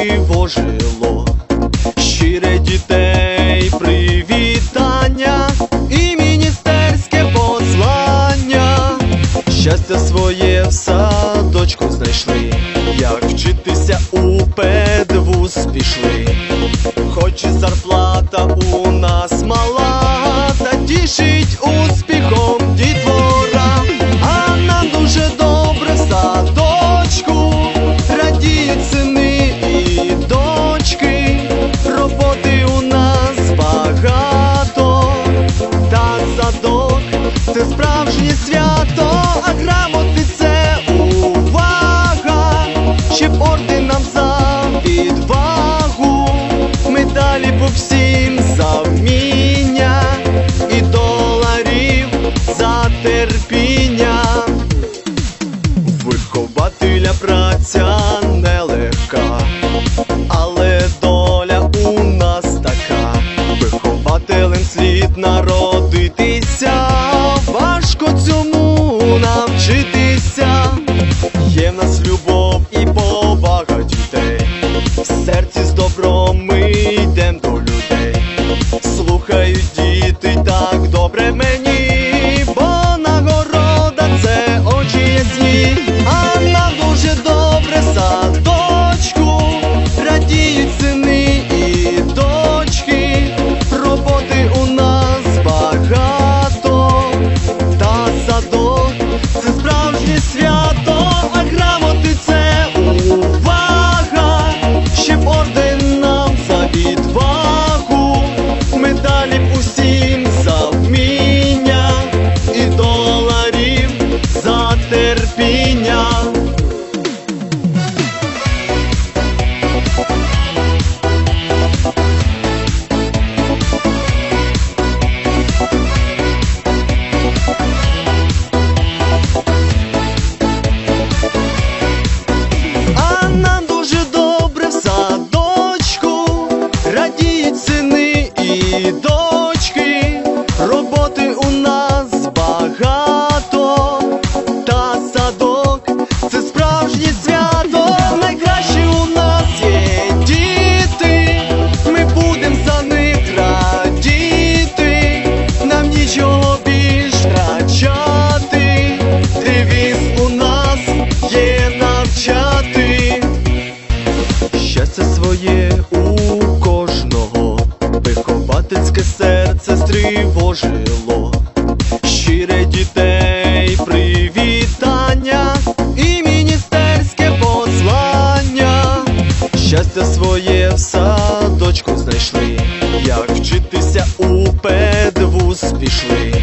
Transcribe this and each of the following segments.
тривожило, щире дітей привітання і міністерське послання. Щастя своє в садочку знайшли, як вчитися у педвуз пішли, хоч і зарплату. серце стривожило, щире дітей привітання і міністерське послання. Щастя своє в садочку знайшли, як вчитися у педвуз пішли,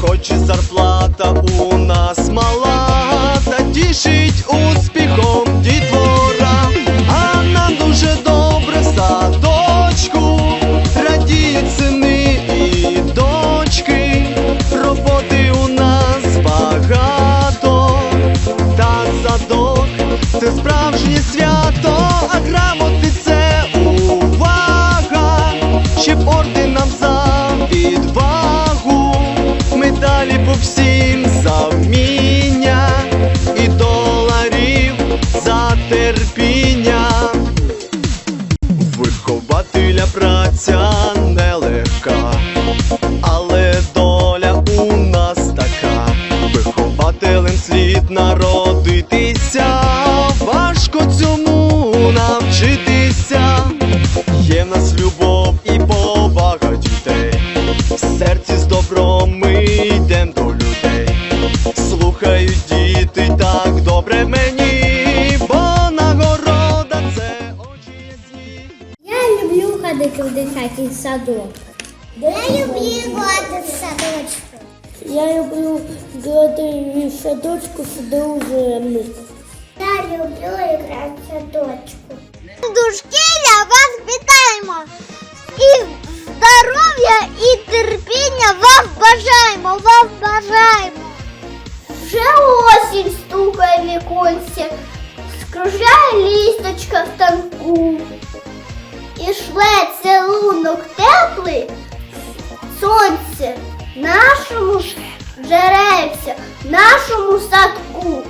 хоч і зарплата у нас мала, та тішить успіхом. справжнє свято. слухають діти так добре мені, бо нагорода це очі. Я люблю ходити в дитячий садок. Я люблю ходити в садочку. Я люблю ходити в садочку, сюди уже Я люблю грати. віконці, скружає лісточка в танку. І шле цілунок теплий сонце нашому жеревця, нашому садку.